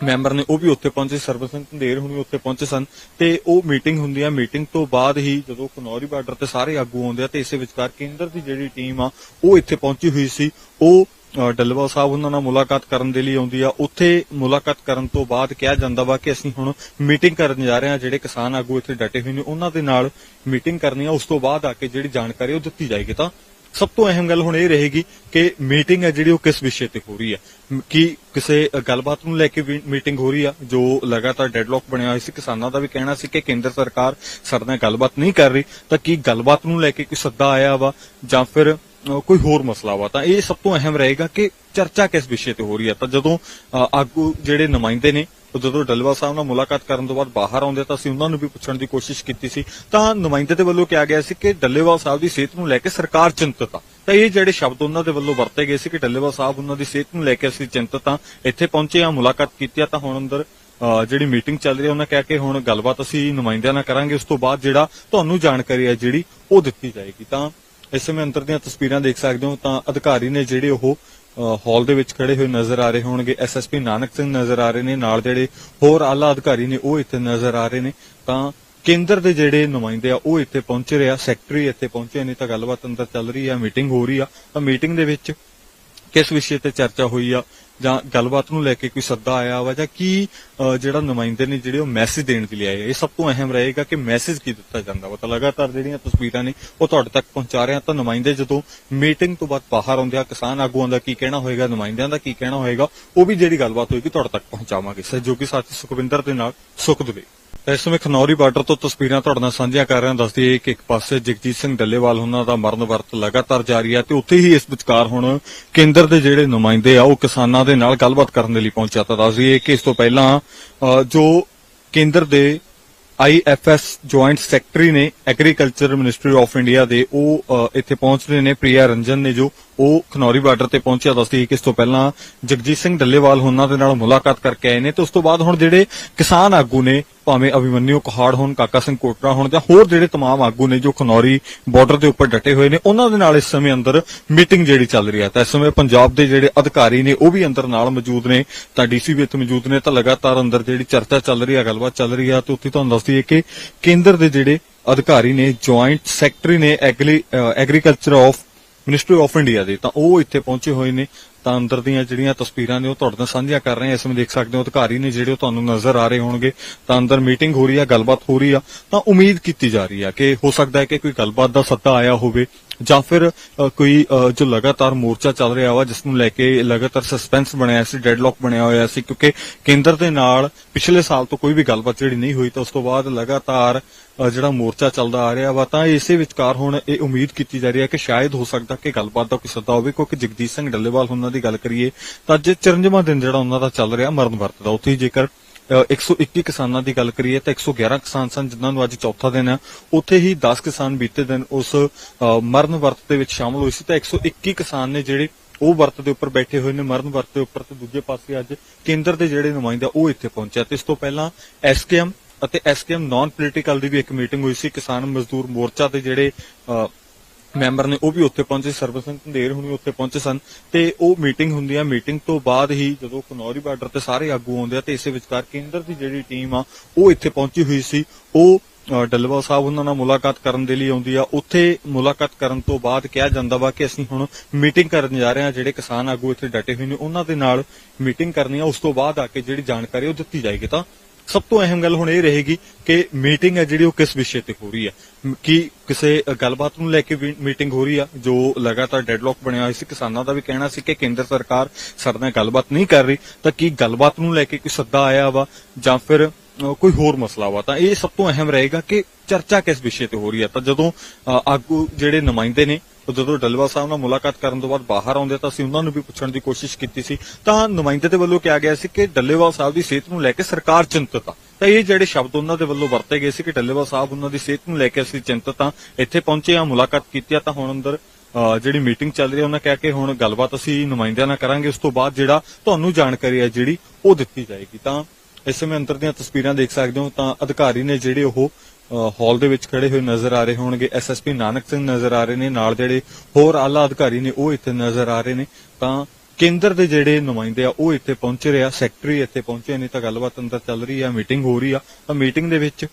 ਮੈਂਬਰ ਨੇ ਉਹ ਵੀ ਉੱਥੇ ਪਹੁੰਚੇ ਸਰਬਤ ਸਿੰਘ ਧੰਦੇਰ ਹੁਣੀ ਉੱਥੇ ਪਹੁੰਚੇ ਸਨ। ਤੇ ਉਹ ਮੀਟਿੰਗ ਹੁੰਦੀ ਆ ਮੀਟਿੰਗ ਤੋਂ ਬਾਅਦ ਹੀ ਜਦੋਂ ਕਨੌਰੀ ਬਾਰਡਰ ਤੇ ਸਾਰੇ ਆਗੂ ਆਉਂਦੇ ਆ ਤੇ ਇਸੇ ਵਿਚਕਾਰ ਕੇਂਦਰ ਦੀ ਜਿਹੜੀ ਟੀਮ ਆ ਉਹ ਇੱਥੇ ਪਹੁੰਚੀ ਹੋਈ ਸੀ। ਉਹ ਅ, ਸਾਹਿਬ ਉਹਨਾਂ ਨਾਲ ਮੁਲਾਕਾਤ ਕਰਨ ਦੇ ਲਈ ਆਉਂਦੀ ਆ। ਉੱਥੇ ਮੁਲਾਕਾਤ ਕਰਨ ਤੋਂ ਬਾਅਦ ਕਿਹਾ ਜਾਂਦਾ ਵਾ ਕਿ ਅਸੀਂ ਹੁਣ ਮੀਟਿੰਗ ਕਰਨ ਜਾ ਰਹੇ ਹਾਂ ਜਿਹੜੇ ਕਿਸਾਨ ਆਗੂ ਇੱਥੇ ਡਟੇ ਹੋਏ ਨੇ ਉਹਨਾਂ ਦੇ ਨਾਲ ਮੀਟਿੰਗ ਕਰਨੀ ਆ। ਉਸ ਤੋਂ ਬਾਅਦ ਆ ਕੇ ਜਿਹੜੀ ਜਾਣਕਾਰੀ ਉਹ ਦਿੱਤੀ ਜਾਏਗੀ ਤਾਂ ਸਭ ਤੋਂ ਅਹਿਮ ਗੱਲ ਹੁਣ ਇਹ ਰਹੇਗੀ ਕਿ ਮੀਟਿੰਗ ਹੈ ਜਿਹੜੀ ਉਹ ਕਿਸ ਵਿਸ਼ੇ ਤੇ ਹੋ ਰਹੀ ਹੈ? ਮ- ਕੀ ਕਿਸੇ ਗੱਲਬਾਤ ਨੂੰ ਲੈ ਕੇ ਮੀਟਿੰਗ ਹੋ ਰਹੀ ਆ? ਜੋ ਲਗਾਤਾਰ ਡੈਡਲੌਕ ਬਣਿਆ ਹੋਇਆ ਸੀ, ਕਿਸਾਨਾਂ ਦਾ ਵੀ ਕਹਿਣਾ ਸੀ ਕਿ ਕੇਂਦਰ ਸਰਕਾਰ ਸਾਡੇ ਨਾਲ ਗੱਲਬਾਤ ਨਹੀਂ ਕਰ ਰਹੀ, ਤਾਂ ਕੀ ਗੱਲਬਾਤ ਨੂੰ ਲੈ ਕੇ ਕੋਈ ਸੱਦਾ ਆਇਆ ਵਾ? ਜਾਂ ਫਿਰ ਕੋਈ ਹੋਰ ਮਸਲਾ ਵਾ? ਤਾਂ ਇਹ ਸਭ ਤੋਂ ਅਹਿਮ ਰਹੇਗਾ ਕਿ ਚਰਚਾ ਕਿਸ ਵਿਸ਼ੇ ਤੇ ਹੋ ਰਹੀ ਹੈ? ਤਾਂ ਜਦੋਂ ਆਗੂ ਜਿਹੜੇ ਨੁਮਾਇੰਦੇ ਨੇ ਉਹ ਜਦੋਂ ਡੱਲੇਵਾਲ ਸਾਹਿਬ ਨਾਲ ਮੁਲਾਕਾਤ ਕਰਨ ਤੋਂ ਬਾਅਦ ਬਾਹਰ ਆਉਂਦੇ ਤਾਂ ਅਸੀਂ ਉਹਨਾਂ ਨੂੰ ਵੀ ਪੁੱਛਣ ਦੀ ਕੋਸ਼ਿਸ਼ ਕੀਤੀ ਸੀ। ਤਾਂ ਨੁਮਾਇੰਦੇ ਦੇ ਵੱਲੋਂ ਕਿਹਾ ਗਿਆ ਸੀ ਕਿ ਡੱਲੇਵਾਲ ਸਾਹਿਬ ਦੀ ਸਿਹਤ ਨੂੰ ਲੈ ਕੇ ਸਰਕਾਰ ਚਿੰਤਤ ਆ। ਤਾਂ ਇਹ ਜਿਹੜੇ ਸ਼ਬਦ ਉਹਨਾਂ ਦੇ ਵੱਲੋਂ ਵਰਤੇ ਗਏ ਸੀ ਕਿ ਡੱਲੇਵਾਲ ਸਾਹਿਬ ਉਹਨਾਂ ਦੀ ਸਿਹਤ ਨੂੰ ਲੈ ਕੇ ਅਸੀਂ ਚਿੰਤਤ ਆ, ਇੱਥੇ ਪਹੁੰਚੇ ਆ, ਮੁਲਾਕਾਤ ਕੀਤੀ ਆ, ਤਾਂ ਹੁਣ ਅੰਦਰ ਜਿਹੜੀ ਮੀਟਿੰਗ ਚੱਲ ਰਹੀ ਹੈ ਉਹਨਾਂ ਕਹਿ ਕੇ ਹੁਣ ਗੱਲਬਾਤ ਅਸੀਂ ਨੁਮਾਇੰਦਿਆਂ ਨਾਲ ਕਰਾਂਗੇ। ਉਸ ਤੋਂ ਬਾਅਦ ਜਿਹੜਾ ਤੁਹਾਨੂੰ ਜਾਣਕਾਰੀ ਹੈ ਜਿਹੜੀ ਉਹ ਦਿੱਤੀ ਜਾਏਗੀ। ਤਾਂ ਇਸ ਸਮੇਂ ਅੰਦਰ ਦੀਆਂ ਤਸਵੀਰਾਂ ਦੇਖ ਸਕਦੇ ਹੋ ਤਾਂ ਅਧਿਕਾਰੀ ਨੇ ਜਿਹੜੇ ਉਹ ਹਾਲ ਦੇ ਵਿੱਚ ਖੜੇ ਹੋਏ ਨਜ਼ਰ ਆ ਰਹੇ ਹੋਣਗੇ। ਐਸਐਸਪੀ ਨਾਨਕ ਸਿੰਘ ਨਜ਼ਰ ਆ ਰਹੇ ਨੇ। ਨਾਲ ਜਿਹੜੇ ਹੋਰ ਆਲਾ ਅਧਿਕਾਰੀ ਨੇ, ਉਹ ਇੱਥੇ ਨਜ਼ਰ ਆ ਰਹੇ ਨੇ। ਤਾਂ ਕੇਂਦਰ ਦੇ ਜਿਹੜੇ ਨੁਮਾਇੰਦੇ ਆ, ਉਹ ਇੱਥੇ ਪਹੁੰਚ ਰਹੇ ਆ। ਸੈਕਟਰੀ ਇੱਥੇ ਪਹੁੰਚੇ ਨੇ। ਤਾਂ ਗੱਲਬਾਤ ਅੰਦਰ ਚੱਲ ਰਹੀ ਆ ਮੀਟਿੰਗ ਹੋ ਰਹੀ ਆ। ਤਾਂ ਮੀਟਿੰਗ ਦੇ ਵਿੱਚ ਕਿਸ ਵਿਸ਼ੇ ਤੇ ਚਰਚਾ ਹੋਈ ਆ ਜਾਂ ਗੱਲਬਾਤ ਨੂੰ ਲੈ ਕੇ ਕੋਈ ਸੱਦਾ ਆਇਆ ਵਾ ਜਾਂ ਕੀ ਜਿਹੜਾ ਨੁਮਾਇੰਦੇ ਨੇ ਜਿਹੜੇ ਉਹ ਮੈਸੇਜ ਦੇਣ ਦੇ ਲਈ ਆਏ ਇਹ ਸਭ ਤੋਂ ਅਹਿਮ ਰਹੇਗਾ ਕਿ ਮੈਸੇਜ ਕੀ ਦਿੱਤਾ ਜਾਂਦਾ ਵਾ? ਤਾਂ ਲਗਾਤਾਰ ਜਿਹੜੀਆਂ ਤਸਵੀਰਾਂ ਨੇ, ਉਹ ਤੁਹਾਡੇ ਤੱਕ ਪਹੁੰਚਾ ਰਹੇ ਹਾਂ ਤਾਂ ਨੁਮਾਇੰਦੇ ਜਦੋਂ ਮੀਟਿੰਗ ਤੋਂ ਬਾਅਦ ਬਾਹਰ ਆਉਂਦੇ ਆ, ਕਿਸਾਨ ਆਗੂਆਂ ਦਾ ਕੀ ਕਹਿਣਾ ਹੋਏਗਾ, ਨੁਮਾਇੰਦਿਆਂ ਦਾ ਕੀ ਕਹਿਣਾ ਹੋਏਗਾ, ਉਹ ਵੀ ਜਿਹੜੀ ਗੱਲਬਾਤ ਹੋਏਗੀ, ਤੁਹਾਡੇ ਤੱਕ ਪਹੁੰਚਾਵਾਂਗੇ। ਸਹਿਯੋਗੀ ਸਾਥੀ ਸੁਖਵਿੰਦਰ ਦੇ ਨਾਲ ਸੁਖਦੁਲੇ ਇਸ ਸਮੇਂ ਖਨੌਰੀ ਬਾਰਡਰ ਤੋਂ ਤਸਵੀਰਾਂ ਤੁਹਾਡੇ ਨਾਲ ਸਾਂਝੀਆਂ ਕਰ ਰਹੇ ਹਾਂ ਦੱਸਦੀ ਹੈ ਕਿ ਇੱਕ ਪਾਸੇ ਜਗਜੀਤ ਸਿੰਘ ਡੱਲੇਵਾਲ, ਉਹਨਾਂ ਦਾ ਮਰਨ ਵਰਤ ਲਗਾਤਾਰ ਜਾਰੀ ਹੈ ਤੇ ਉੱਥੇ ਹੀ ਇਸ ਵਿਚਕਾਰ ਹੁਣ ਕੇਂਦਰ ਦੇ ਜਿਹੜੇ ਨੁਮਾਇੰਦੇ ਆ, ਉਹ ਕਿਸਾਨਾਂ ਦੇ ਨਾਲ ਗੱਲਬਾਤ ਕਰਨ ਦੇ ਲਈ ਪਹੁੰਚਿਆ। ਤਾਂ ਦੱਸਦੀ ਹੈ ਕਿ ਇਸ ਤੋਂ ਪਹਿਲਾਂ ਜੋ ਕੇਂਦਰ ਦੇ ਆਈਐਫਐਸ ਜੁਆਇੰਟ ਸੈਕਟਰੀ ਨੇ ਐਗਰੀਕਲਚਰ ਮਿਨਿਸਟਰੀ ਆਫ ਇੰਡੀਆ ਦੇ, ਉਹ ਇੱਥੇ ਪਹੁੰਚ ਰਹੇ ਨੇ, ਪ੍ਰਿਆ ਰੰਜਨ ਨੇ ਜੋ ਉਹ ਖਨੌਰੀ ਬਾਰਡਰ ਤੇ ਪਹੁੰਚਿਆ ਦੱਸਦੀ ਕਿ ਇਸ ਤੋਂ ਪਹਿਲਾਂ ਜਗਜੀਤ ਸਿੰਘ ਡੱਲੇਵਾਲ ਉਹਨਾਂ ਦੇ ਨਾਲ ਮੁਲਾਕਾਤ ਕਰਕੇ ਆਏ ਨੇ ਤੇ ਉਸ ਤੋਂ ਬਾਅਦ ਹੁਣ ਜਿਹੜੇ ਕਿਸਾਨ ਆਗੂ ਨੇ, ਭਾਵੇਂ ਅਭਿਮਨਿਊ ਕਹਾੜ ਹੋਣ, ਕਾਕਾ ਸਿੰਘ ਕੋਟਰਾ ਹੋਣ ਜਾਂ ਹੋਰ ਜਿਹੜੇ ਤਮਾਮ ਆਗੂ ਨੇ ਜੋ ਖਨੌਰੀ ਬਾਰਡਰ ਦੇ ਉੱਪਰ ਡਟੇ ਹੋਏ ਨੇ, ਉਹਨਾਂ ਦੇ ਨਾਲ ਇਸ ਸਮੇਂ ਅੰਦਰ ਮੀਟਿੰਗ ਜਿਹੜੀ ਚੱਲ ਰਹੀ ਹੈ। ਤਾਂ ਇਸ ਸਮੇਂ ਪੰਜਾਬ ਦੇ ਜਿਹੜੇ ਅਧਿਕਾਰੀ ਨੇ ਉਹ ਵੀ ਅੰਦਰ ਨਾਲ ਮੌਜੂਦ ਨੇ। ਤਾਂ ਡੀਸੀ ਵੀ ਇੱਥੇ ਮੌਜੂਦ ਨੇ, ਤਾਂ ਲਗਾਤਾਰ ਅੰਦਰ ਜਿਹੜੀ ਚਰਚਾ ਚੱਲ ਰਹੀ ਹੈ, ਗੱਲਬਾਤ ਚੱਲ ਰਹੀ ਹੈ ਤੇ ਉੱਥੇ ਤੁਹਾਨੂੰ ਦੱਸਦੀ ਹੈ ਕਿ ਕੇਂਦਰ ਦੇ ਜਿਹੜੇ ਅਧਿਕਾਰੀ ਨੇ ਜੁਆਇੰਟ ਸੈਕਟਰੀ ਨੇ agriculture of ministry of India ਦੇ, ਤਾਂ ਉਹ ਇੱਥੇ ਪਹੁੰਚੇ ਹੋਏ ਨੇ, ਤਾਂ ਅੰਦਰ ਦੀਆਂ ਜਿਹੜੀਆਂ ਤਸਵੀਰਾਂ ਨੇ ਉਹ ਤੁਹਾਡੇ ਨਾਲ ਸਾਂਝੀਆਂ ਕਰ ਰਹੇ ਹਾਂ। ਇਸ ਵਿੱਚ ਦੇਖ ਸਕਦੇ ਹੋ, ਅਧਿਕਾਰੀ ਨੇ ਜਿਹੜੇ ਉਹ ਤੁਹਾਨੂੰ ਨਜ਼ਰ ਆ ਰਹੇ ਹੋਣਗੇ, ਤਾਂ ਅੰਦਰ ਮੀਟਿੰਗ ਹੋ ਰਹੀ ਆ, ਗੱਲਬਾਤ ਹੋ ਰਹੀ ਆ, ਤਾਂ ਉਮੀਦ ਕੀਤੀ ਜਾ ਰਹੀ ਆ ਕਿ ਹੋ ਸਕਦਾ ਹੈ ਕਿ ਕੋਈ ਗੱਲਬਾਤ ਦਾ ਸੱਦਾ ਆਇਆ ਹੋਵੇ। ਜਾਂ ਫਿਰ ਕੋਈ ਜੋ ਲਗਾਤਾਰ ਮੋਰਚਾ ਚੱਲ ਰਿਹਾ ਵਾ, ਜਿਸ ਨੂੰ ਲੈ ਕੇ ਲਗਾਤਾਰ ਸਸਪੈਂਸ ਬਣਿਆ ਸੀ ਡੈਡਲੌਕ ਬਣਿਆ ਹੋਇਆ ਸੀ, ਕਿਉਂਕਿ ਕੇਂਦਰ ਦੇ ਨਾਲ ਪਿਛਲੇ ਸਾਲ ਤੋਂ ਕੋਈ ਵੀ ਗੱਲਬਾਤ ਜਿਹੜੀ ਨਹੀਂ ਹੋਈ, ਤਾਂ ਉਸ ਤੋਂ ਬਾਅਦ ਲਗਾਤਾਰ ਜਿਹੜਾ ਮੋਰਚਾ ਚੱਲਦਾ ਆ ਰਿਹਾ ਵਾ, ਤਾਂ ਇਸੇ ਵਿਚਕਾਰ ਹੁਣ ਇਹ ਉਮੀਦ ਕੀਤੀ ਜਾ ਰਹੀ ਹੈ ਕਿ ਸ਼ਾਇਦ ਹੋ ਸਕਦਾ ਕਿ ਗੱਲਬਾਤ ਦਾ ਕੋਈ ਸੱਦਾ ਹੋਵੇ, ਕਿਉਂਕਿ ਜਗਦੀਸ਼ ਸਿੰਘ ਡੱਲੇਵਾਲ, ਉਹਨਾਂ ਦੀ ਗੱਲ ਕਰੀਏ, ਤਾਂ ਅੱਜ 54ਵਾਂ ਦਿਨ ਜਿਹੜਾ ਉਹਨਾਂ ਦਾ ਚੱਲ ਰਿਹਾ, ਮਰਨ ਵਰਤ ਦਾ, ਉੱਥੇ ਜੇਕਰ 121 ਕਿਸਾਨਾਂ ਦੀ ਗੱਲ ਕਰੀਏ ਤਾਂ 111 ਕਿਸਾਨ ਸਨ ਜਿਨ੍ਹਾਂ ਨੂੰ ਅੱਜ ਚੌਥਾ ਦਿਨ ਹੈ। ਉੱਥੇ ਹੀ 10 ਕਿਸਾਨ ਬੀਤੇ ਦਿਨ ਉਸ ਮਰਨ ਵਰਤ ਦੇ ਵਿੱਚ ਸ਼ਾਮਲ ਹੋਏ ਸੀ ਤਾਂ 121 ਕਿਸਾਨ ਨੇ ਜਿਹੜੇ ਉਹ ਵਰਤ ਦੇ ਉੱਪਰ ਬੈਠੇ ਹੋਏ ਨੇ, ਮਰਨ ਵਰਤ ਦੇ ਉੱਪਰ ਤੇ ਦੂਜੇ ਪਾਸੇ ਅੱਜ ਕੇਂਦਰ ਦੇ ਜਿਹੜੇ ਨੁਮਾਇੰਦੇ ਉਹ ਇੱਥੇ ਪਹੁੰਚਿਆ ਤੇ ਇਸ ਤੋਂ ਪਹਿਲਾਂ ਐਸਕੇਐਮ ਅਤੇ ਐਸਕੇਐਮ ਨਾਨ ਪੋਲੀਟੀਕਲ ਦੀ ਵੀ ਇੱਕ ਮੀਟਿੰਗ ਹੋਈ ਸੀ ਕਿਸਾਨ ਮਜ਼ਦੂਰ ਮੋਰਚਾ ਦੇ ਜਿਹੜੇ ਮੈਂਬਰ ਨੇ ਉਹ ਵੀ ਉੱਥੇ ਪਹੁੰਚੇ ਸਰਬਤ ਸਿੰਘ ਹੁਣੀ ਉੱਥੇ ਪਹੁੰਚੇ ਸਨ। ਤੇ ਉਹ ਮੀਟਿੰਗ ਹੁੰਦੀ ਆ ਮੀਟਿੰਗ ਤੋਂ ਬਾਅਦ ਹੀ ਜਦੋਂ ਕਨੌਰੀ ਬਾਰਡਰ ਤੇ ਸਾਰੇ ਆਗੂ ਆਉਂਦੇ ਆ ਤੇ ਇਸੇ ਵਿਚਕਾਰ ਕੇਂਦਰ ਦੀ ਜਿਹੜੀ ਟੀਮ ਆ ਉਹ ਇੱਥੇ ਪਹੁੰਚੀ ਹੋਈ ਸੀ। ਉਹ ਅ, ਸਾਹਿਬ ਉਹਨਾਂ ਨਾਲ ਮੁਲਾਕਾਤ ਕਰਨ ਦੇ ਲਈ ਆਉਂਦੀ ਆ। ਉੱਥੇ ਮੁਲਾਕਾਤ ਕਰਨ ਤੋਂ ਬਾਅਦ ਕਿਹਾ ਜਾਂਦਾ ਵਾ ਕਿ ਅਸੀਂ ਹੁਣ ਮੀਟਿੰਗ ਕਰਨ ਜਾ ਰਹੇ ਹਾਂ ਜਿਹੜੇ ਕਿਸਾਨ ਆਗੂ ਇੱਥੇ ਡਟੇ ਹੋਏ ਨੇ ਉਹਨਾਂ ਦੇ ਨਾਲ ਮੀਟਿੰਗ ਕਰਨੀ ਆ। ਉਸ ਤੋਂ ਬਾਅਦ ਆ ਕੇ ਜਿਹੜੀ ਜਾਣਕਾਰੀ ਉਹ ਦਿੱਤੀ ਜਾਏਗੀ ਤਾਂ ਸਭ ਤੋਂ ਅਹਿਮ ਗੱਲ ਹੁਣ ਇਹ ਰਹੇਗੀ ਕਿ ਮੀਟਿੰਗ ਹੈ ਜਿਹੜੀ ਉਹ ਕਿਸ ਵਿਸ਼ੇ ਤੇ ਹੋ ਰਹੀ ਹੈ? ਮ- ਕੀ ਕਿਸੇ ਗੱਲਬਾਤ ਨੂੰ ਲੈ ਕੇ ਮੀਟਿੰਗ ਹੋ ਰਹੀ ਆ? ਜੋ ਲਗਾਤਾਰ ਡੈਡਲੌਕ ਬਣਿਆ ਹੋਇਆ ਸੀ, ਕਿਸਾਨਾਂ ਦਾ ਵੀ ਕਹਿਣਾ ਸੀ ਕਿ ਕੇਂਦਰ ਸਰਕਾਰ ਸਾਡੇ ਨਾਲ ਗੱਲਬਾਤ ਨਹੀਂ ਕਰ ਰਹੀ, ਤਾਂ ਕੀ ਗੱਲਬਾਤ ਨੂੰ ਲੈ ਕੇ ਕੋਈ ਸੱਦਾ ਆਇਆ ਵਾ? ਜਾਂ ਫਿਰ ਕੋਈ ਹੋਰ ਮਸਲਾ ਵਾ? ਤਾਂ ਇਹ ਸਭ ਤੋਂ ਅਹਿਮ ਰਹੇਗਾ ਕਿ ਚਰਚਾ ਕਿਸ ਵਿਸ਼ੇ ਤੇ ਹੋ ਰਹੀ ਹੈ? ਤਾਂ ਜਦੋਂ ਆਗੂ ਜਿਹੜੇ ਨੁਮਾਇੰਦੇ ਨੇ ਉਹ ਜਦੋਂ ਡੱਲੇਵਾਲ ਸਾਹਿਬ ਨਾਲ ਮੁਲਾਕਾਤ ਕਰਨ ਤੋਂ ਬਾਅਦ ਬਾਹਰ ਆਉਂਦੇ ਤਾਂ ਅਸੀਂ ਉਹਨਾਂ ਨੂੰ ਵੀ ਪੁੱਛਣ ਦੀ ਕੋਸ਼ਿਸ਼ ਕੀਤੀ ਸੀ। ਤਾਂ ਨੁਮਾਇੰਦੇ ਦੇ ਵੱਲੋਂ ਕਿਹਾ ਗਿਆ ਸੀ ਕਿ ਡੱਲੇਵਾਲ ਸਾਹਿਬ ਦੀ ਸਿਹਤ ਨੂੰ ਲੈ ਕੇ ਸਰਕਾਰ ਚਿੰਤਤ ਆ। ਤਾਂ ਇਹ ਜਿਹੜੇ ਸ਼ਬਦ ਉਹਨਾਂ ਦੇ ਵੱਲੋਂ ਵਰਤੇ ਗਏ ਸੀ ਕਿ ਡੱਲੇਵਾਲ ਸਾਹਿਬ ਉਹਨਾਂ ਦੀ ਸਿਹਤ ਨੂੰ ਲੈ ਕੇ ਅਸੀਂ ਚਿੰਤਤ ਆ, ਇੱਥੇ ਪਹੁੰਚੇ ਆ, ਮੁਲਾਕਾਤ ਕੀਤੀ ਆ, ਤਾਂ ਹੁਣ ਅੰਦਰ ਜਿਹੜੀ ਮੀਟਿੰਗ ਚੱਲ ਰਹੀ ਹੈ ਉਹਨਾਂ ਕਿਹਾ ਕਿ ਹੁਣ ਗੱਲਬਾਤ ਅਸੀਂ ਨੁਮਾਇੰਦਿਆਂ ਨਾਲ ਕਰਾਂਗੇ। ਉਸ ਤੋਂ ਬਾਅਦ ਜਿਹੜਾ ਤੁਹਾਨੂੰ ਜਾਣਕਾਰੀ ਹੈ ਜਿਹੜੀ ਉਹ ਦਿੱਤੀ ਜਾਏਗੀ। ਤਾਂ ਇਸ ਸਮੇਂ ਅੰਦਰ ਦੀਆਂ ਤਸਵੀਰਾਂ ਦੇਖ ਸਕਦੇ ਹੋ ਤਾਂ ਅਧਿਕਾਰੀ ਨੇ ਜਿਹੜੇ ਉਹ ਹਾਲ ਦੇ ਵਿੱਚ ਖੜੇ ਹੋਏ ਨਜ਼ਰ ਆ ਰਹੇ ਹੋਣਗੇ। ਐਸਐਸਪੀ ਨਾਨਕ ਸਿੰਘ ਨਜ਼ਰ ਆ ਰਹੇ ਨੇ। ਨਾਲ ਜਿਹੜੇ ਹੋਰ ਆਲਾ ਅਧਿਕਾਰੀ ਨੇ, ਉਹ ਇੱਥੇ ਨਜ਼ਰ ਆ ਰਹੇ ਨੇ। ਤਾਂ ਕੇਂਦਰ ਦੇ ਜਿਹੜੇ ਨੁਮਾਇੰਦੇ ਆ, ਉਹ ਇੱਥੇ ਪਹੁੰਚ ਰਹੇ ਆ। ਸੈਕਟਰੀ ਇੱਥੇ ਪਹੁੰਚੇ ਨੇ। ਤਾਂ ਗੱਲਬਾਤ ਅੰਦਰ ਚੱਲ ਰਹੀ ਆ ਮੀਟਿੰਗ ਹੋ ਰਹੀ ਆ। ਤਾਂ ਮੀਟਿੰਗ ਦੇ ਵਿੱਚ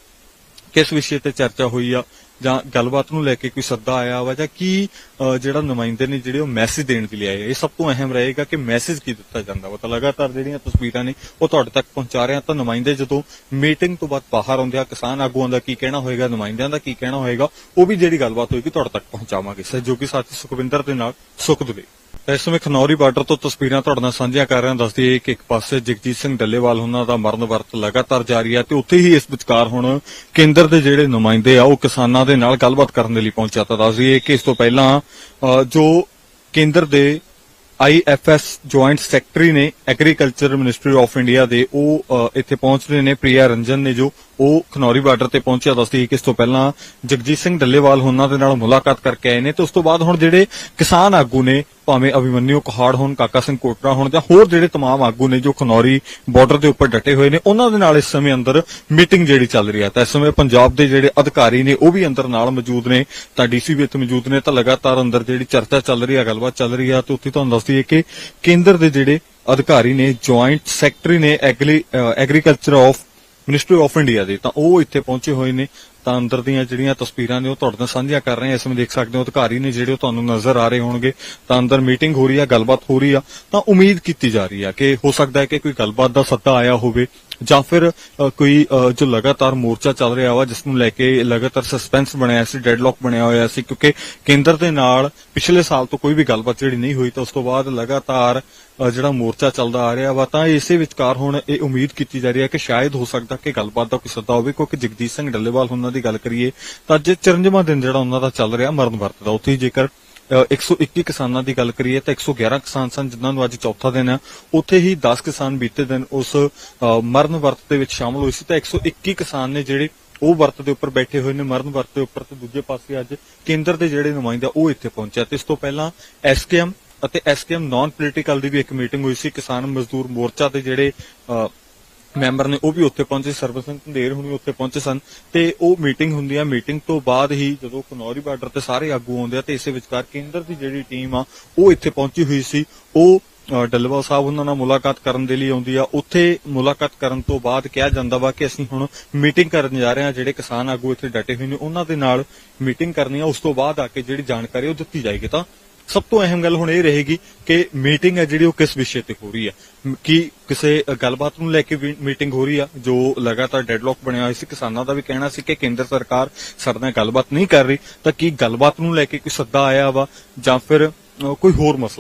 ਕਿਸ ਵਿਸ਼ੇ ਤੇ ਚਰਚਾ ਹੋਈ ਆ? ਜਾਂ ਗੱਲਬਾਤ ਨੂੰ ਲੈ ਕੇ ਕੋਈ ਸੱਦਾ ਆਇਆ ਵਾ ਜਾਂ ਕੀ ਅ, ਜਿਹੜਾ ਨੁਮਾਇੰਦੇ ਨੇ ਜਿਹੜੇ ਉਹ ਮੈਸੇਜ ਦੇਣ ਦੇ ਲਈ ਆਏ ਇਹ ਸਭ ਤੋਂ ਅਹਿਮ ਰਹੇਗਾ ਕਿ ਮੈਸੇਜ ਕੀ ਦਿੱਤਾ ਜਾਂਦਾ ਵਾ। ਤਾਂ ਲਗਾਤਾਰ ਜਿਹੜੀਆਂ ਤਸਵੀਰਾਂ ਨੇ ਉਹ ਤੁਹਾਡੇ ਤੱਕ ਪਹੁੰਚਾ ਰਹੇ ਆ। ਤਾਂ ਨੁਮਾਇੰਦੇ ਜਦੋਂ ਮੀਟਿੰਗ ਤੋਂ ਬਾਅਦ ਬਾਹਰ ਆਉਂਦੇ ਆ ਕਿਸਾਨ ਆਗੂਆਂ ਦਾ ਕੀ ਕਹਿਣਾ ਹੋਏਗਾ ਨੁਮਾਇੰਦਿਆਂ ਦਾ ਕੀ ਕਹਿਣਾ ਹੋਏਗਾ ਉਹ ਵੀ ਜਿਹੜੀ ਗੱਲਬਾਤ ਹੋਏਗੀ ਤੁਹਾਡੇ ਤੱਕ ਪਹੁੰਚਾਵਾਂਗੇ। ਸਹਿਯੋਗੀ ਸਾਥੀ ਸੁਖਵਿੰਦਰ ਦੇ ਨਾਲ ਸੁਖ ਇਸ ਸਮੇਂ ਖਨੌਰੀ ਬਾਰਡਰ ਤੋਂ ਤਸਵੀਰਾਂ ਤੁਹਾਡੇ ਨਾਲ ਸਾਂਝੀਆਂ ਕਰ ਰਹੇ ਹਾਂ। ਦੱਸਦੀ ਹੈ ਕਿ ਇੱਕ ਪਾਸੇ ਜਗਜੀਤ ਸਿੰਘ ਡੱਲੇਵਾਲ ਉਹਨਾਂ ਦਾ ਮਰਨ ਵਰਤ ਲਗਾਤਾਰ ਜਾਰੀ ਹੈ ਤੇ ਉੱਥੇ ਹੀ ਇਸ ਵਿਚਕਾਰ ਹੁਣ ਕੇਂਦਰ ਦੇ ਜਿਹੜੇ ਨੁਮਾਇੰਦੇ ਆ, ਉਹ ਕਿਸਾਨਾਂ ਦੇ ਨਾਲ ਗੱਲਬਾਤ ਕਰਨ ਦੇ ਲਈ ਪਹੁੰਚਿਆ ਤਾਂ ਦੱਸਦੀ ਹੈ ਕਿ ਇਸ ਤੋਂ ਪਹਿਲਾਂ ਜੋ ਕੇਂਦਰ ਦੇ ਆਈਐਫਐਸ ਜੁਆਇੰਟ ਸੈਕਟਰੀ ਨੇ ਐਗਰੀਕਲਚਰ ਮਿਨਿਸਟਰੀ ਆਫ ਇੰਡੀਆ ਦੇ, ਉਹ ਇੱਥੇ ਪਹੁੰਚ ਰਹੇ ਨੇ, ਪ੍ਰਿਆ ਰੰਜਨ ਨੇ ਜੋ ਉਹ ਖਨੌਰੀ ਬਾਰਡਰ ਤੇ ਪਹੁੰਚਿਆ ਦੱਸਦੀ ਕਿ ਇਸ ਤੋਂ ਪਹਿਲਾਂ ਜਗਜੀਤ ਸਿੰਘ ਡੱਲੇਵਾਲ ਉਹਨਾਂ ਦੇ ਨਾਲ ਮੁਲਾਕਾਤ ਕਰਕੇ ਆਏ ਨੇ ਤੇ ਉਸ ਤੋਂ ਬਾਅਦ ਹੁਣ ਜਿਹੜੇ ਕਿਸਾਨ ਆਗੂ ਨੇ, ਭਾਵੇਂ ਅਭਿਮਨਿਊ ਕਹਾੜ ਹੋਣ, ਕਾਕਾ ਸਿੰਘ ਕੋਟਰਾ ਹੋਣ ਜਾਂ ਹੋਰ ਜਿਹੜੇ ਤਮਾਮ ਆਗੂ ਨੇ ਜੋ ਖਨੌਰੀ ਬਾਰਡਰ ਦੇ ਉੱਪਰ ਡਟੇ ਹੋਏ ਨੇ, ਉਹਨਾਂ ਦੇ ਨਾਲ ਇਸ ਸਮੇਂ ਅੰਦਰ ਮੀਟਿੰਗ ਜਿਹੜੀ ਚੱਲ ਰਹੀ ਹੈ। ਤਾਂ ਇਸ ਸਮੇਂ ਪੰਜਾਬ ਦੇ ਜਿਹੜੇ ਅਧਿਕਾਰੀ ਨੇ ਉਹ ਵੀ ਅੰਦਰ ਨਾਲ ਮੌਜੂਦ ਨੇ। ਤਾਂ ਡੀਸੀ ਵੀ ਇੱਥੇ ਮੌਜੂਦ ਨੇ ਤਾਂ ਲਗਾਤਾਰ ਅੰਦਰ ਜਿਹੜੀ ਚਰਚਾ ਚੱਲ ਰਹੀ ਹੈ, ਗੱਲਬਾਤ ਚੱਲ ਰਹੀ ਹੈ ਤੇ ਉੱਥੇ ਤੁਹਾਨੂੰ ਦੱਸਦੀ ਹੈ ਕਿ ਕੇਂਦਰ ਦੇ ਜਿਹੜੇ ਅਧਿਕਾਰੀ ਨੇ ਜੁਆਇੰਟ ਸੈਕਟਰੀ ਨੇ agriculture of ministry of India ਦੇ, ਤਾਂ ਉਹ ਇੱਥੇ ਪਹੁੰਚੇ ਹੋਏ ਨੇ, ਤਾਂ ਅੰਦਰ ਦੀਆਂ ਜਿਹੜੀਆਂ ਤਸਵੀਰਾਂ ਨੇ ਉਹ ਤੁਹਾਡੇ ਨਾਲ ਸਾਂਝੀਆਂ ਕਰ ਰਹੇ ਹਾਂ। ਇਸ ਵਿੱਚ ਦੇਖ ਸਕਦੇ ਹੋ ਅਧਿਕਾਰੀ ਨੇ ਜਿਹੜੇ ਉਹ ਤੁਹਾਨੂੰ ਨਜ਼ਰ ਆ ਰਹੇ ਹੋਣਗੇ, ਤਾਂ ਅੰਦਰ ਮੀਟਿੰਗ ਹੋ ਰਹੀ ਆ, ਗੱਲਬਾਤ ਹੋ ਰਹੀ ਆ, ਤਾਂ ਉਮੀਦ ਕੀਤੀ ਜਾ ਰਹੀ ਆ ਕਿ ਹੋ ਸਕਦਾ ਹੈ ਕਿ ਕੋਈ ਗੱਲਬਾਤ ਦਾ ਸੱਦਾ ਆਇਆ ਹੋਵੇ। ਜਾਂ ਫਿਰ ਕੋਈ ਜੋ ਲਗਾਤਾਰ ਮੋਰਚਾ ਚੱਲ ਰਿਹਾ ਵਾ, ਜਿਸ ਨੂੰ ਲੈ ਕੇ ਲਗਾਤਾਰ ਸਸਪੈਂਸ ਬਣਿਆ ਸੀ ਡੈਡਲੌਕ ਬਣਿਆ ਹੋਇਆ ਸੀ, ਕਿਉਂਕਿ ਕੇਂਦਰ ਦੇ ਨਾਲ ਪਿਛਲੇ ਸਾਲ ਤੋਂ ਕੋਈ ਵੀ ਗੱਲਬਾਤ ਜਿਹੜੀ ਨਹੀਂ ਹੋਈ, ਤਾਂ ਉਸ ਤੋਂ ਬਾਅਦ ਲਗਾਤਾਰ ਜਿਹੜਾ ਮੋਰਚਾ ਚੱਲਦਾ ਆ ਰਿਹਾ ਵਾ, ਤਾਂ ਇਸੇ ਵਿਚਕਾਰ ਹੁਣ ਇਹ ਉਮੀਦ ਕੀਤੀ ਜਾ ਰਹੀ ਹੈ ਕਿ ਸ਼ਾਇਦ ਹੋ ਸਕਦਾ ਕਿ ਗੱਲਬਾਤ ਦਾ ਕੋਈ ਸੱਦਾ ਹੋਵੇ, ਕਿਉਂਕਿ ਜਗਦੀਸ਼ ਸਿੰਘ ਡੱਲੇਵਾਲ ਉਹਨਾਂ ਦੀ ਗੱਲ ਕਰੀਏ, ਤਾਂ ਅੱਜ 54ਵਾਂ ਦਿਨ ਜਿਹੜਾ ਉਹਨਾਂ ਦਾ ਚੱਲ ਰਿਹਾ, ਮਰਨ ਵਰਤ ਦਾ, ਉੱਥੇ ਜੇਕਰ 121 ਕਿਸਾਨਾਂ ਦੀ ਗੱਲ ਕਰੀਏ ਤਾਂ 111 ਕਿਸਾਨ ਸਨ ਜਿਨ੍ਹਾਂ ਨੂੰ ਅੱਜ ਚੌਥਾ ਦਿਨ ਹੈ। ਉੱਥੇ ਹੀ 10 ਕਿਸਾਨ ਬੀਤੇ ਦਿਨ ਉਸ ਮਰਨ ਵਰਤ ਦੇ ਵਿੱਚ ਸ਼ਾਮਲ ਹੋਏ ਸੀ ਤਾਂ 121 ਕਿਸਾਨ ਨੇ ਜਿਹੜੇ ਉਹ ਵਰਤ ਦੇ ਉੱਪਰ ਬੈਠੇ ਹੋਏ ਨੇ, ਮਰਨ ਵਰਤ ਦੇ ਉੱਪਰ ਤੇ ਦੂਜੇ ਪਾਸੇ ਅੱਜ ਕੇਂਦਰ ਦੇ ਜਿਹੜੇ ਨੁਮਾਇੰਦੇ ਉਹ ਇੱਥੇ ਪਹੁੰਚਿਆ ਤੇ ਇਸ ਤੋਂ ਪਹਿਲਾਂ ਐਸਕੇਐਮ ਅਤੇ ਐਸਕੇਐਮ ਨਾਨ ਪੋਲੀਟੀਕਲ ਦੀ ਵੀ ਇੱਕ ਮੀਟਿੰਗ ਹੋਈ ਸੀ ਕਿਸਾਨ ਮਜ਼ਦੂਰ ਮੋਰਚਾ ਦੇ ਜਿਹੜੇ ਮੈਂਬਰ ਨੇ ਉਹ ਵੀ ਉੱਥੇ ਪਹੁੰਚੇ ਸਰਬਤ ਸਿੰਘ ਧੰਦੇਰ ਹੁਣੀ ਉੱਥੇ ਪਹੁੰਚੇ ਸਨ। ਤੇ ਉਹ ਮੀਟਿੰਗ ਹੁੰਦੀ ਆ ਮੀਟਿੰਗ ਤੋਂ ਬਾਅਦ ਹੀ ਜਦੋਂ ਕਨੌਰੀ ਬਾਰਡਰ ਤੇ ਸਾਰੇ ਆਗੂ ਆਉਂਦੇ ਆ ਤੇ ਇਸੇ ਵਿਚਕਾਰ ਕੇਂਦਰ ਦੀ ਜਿਹੜੀ ਟੀਮ ਆ ਉਹ ਇੱਥੇ ਪਹੁੰਚੀ ਹੋਈ ਸੀ। ਉਹ ਅ, ਸਾਹਿਬ ਉਹਨਾਂ ਨਾਲ ਮੁਲਾਕਾਤ ਕਰਨ ਦੇ ਲਈ ਆਉਂਦੀ ਆ। ਉੱਥੇ ਮੁਲਾਕਾਤ ਕਰਨ ਤੋਂ ਬਾਅਦ ਕਿਹਾ ਜਾਂਦਾ ਵਾ ਕਿ ਅਸੀਂ ਹੁਣ ਮੀਟਿੰਗ ਕਰਨ ਜਾ ਰਹੇ ਹਾਂ ਜਿਹੜੇ ਕਿਸਾਨ ਆਗੂ ਇੱਥੇ ਡਟੇ ਹੋਏ ਨੇ ਉਹਨਾਂ ਦੇ ਨਾਲ ਮੀਟਿੰਗ ਕਰਨੀ ਆ। ਉਸ ਤੋਂ ਬਾਅਦ ਆ ਕੇ ਜਿਹੜੀ ਜਾਣਕਾਰੀ ਉਹ ਦਿੱਤੀ ਜਾਏਗੀ ਤਾਂ ਸਭ ਤੋਂ ਅਹਿਮ ਗੱਲ ਹੁਣ ਇਹ ਰਹੇਗੀ ਕਿ ਮੀਟਿੰਗ ਹੈ ਜਿਹੜੀ ਉਹ ਕਿਸ ਵਿਸ਼ੇ ਤੇ ਹੋ ਰਹੀ ਹੈ? ਮ- ਕੀ ਕਿਸੇ ਗੱਲਬਾਤ ਨੂੰ ਲੈ ਕੇ ਮੀਟਿੰਗ ਹੋ ਰਹੀ ਆ, ਜੋ ਲਗਾਤਾਰ ਡੈਡਲੌਕ ਬਣਿਆ ਹੋਇਆ ਸੀ, ਕਿਸਾਨਾਂ ਦਾ ਵੀ ਕਹਿਣਾ ਸੀ ਕਿ ਕੇਂਦਰ ਸਰਕਾਰ ਸਾਡੇ ਨਾਲ ਗੱਲਬਾਤ ਨਹੀਂ ਕਰ ਰਹੀ, ਤਾਂ ਕੀ ਗੱਲਬਾਤ ਨੂੰ ਲੈ ਕੇ ਕੋਈ ਸੱਦਾ ਆਇਆ ਵਾ ਜਾਂ ਫਿਰ ਕੋਈ ਹੋਰ ਮਸਲਾ